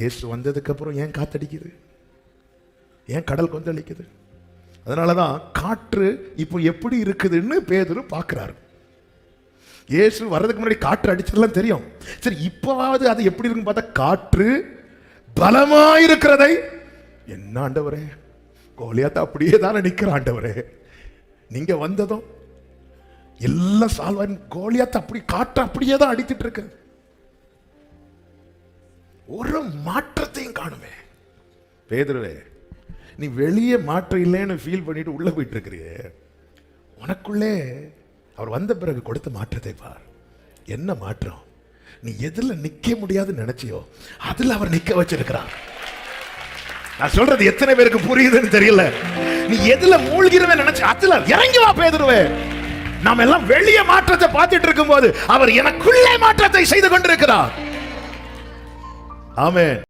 இயேசு வந்ததுக்கப்புறம் ஏன் காத்தடிக்குது? ஏன் கடல் கொந்தளிக்குது? அதனால தான் காற்று இப்போ எப்படி இருக்குதுன்னு பேதுரு பார்க்குறாரு. இயேசு வர்றதுக்கு முன்னாடி காற்று அடிச்சதெல்லாம் தெரியும். சரி இப்போவாவது அது எப்படி இருக்குன்னு பார்த்தா காற்று பலமாயிருக்கிறதை என்ன ஆண்டவரே? கோலியாத்த அப்படியே தானே நிற்கிற ஆண்டவரே. நீங்கள் வந்ததும் எல்லாம் சால்வான் கோலியாத்த அப்படி காற்று அப்படியே தான் அடித்துட்டு இருக்கு. ஒரு மாற்றத்தையும் காணுமே. பேதுருவே நீ வெளியே மாற்றம் இல்லைன்னு ஃபீல் பண்ணிட்டு உள்ள போயிட்டு இருக்கிறியே உனக்குள்ளே அவர் வந்த பிறகு கொடுத்த மாற்றத்தை பார். என்ன மாற்றம்? நீ எதுல நிக்க முடியாதுன்னு நினைச்சியோ அதுல அவர் நிக்க வச்சிருக்கிறார். நான் சொல்றது எத்தனை பேருக்கு புரியுதுன்னு தெரியல. நீ எதுல மூழ்கிறவன் நினைச்சு அதுல இறங்கி வா பேதுருவே. நாம் எல்லாம் வெளியே மாற்றத்தை பார்த்துட்டு இருக்கும்போது அவர் எனக்குள்ளே மாற்றத்தை செய்து கொண்டிருக்கிறார். Amen.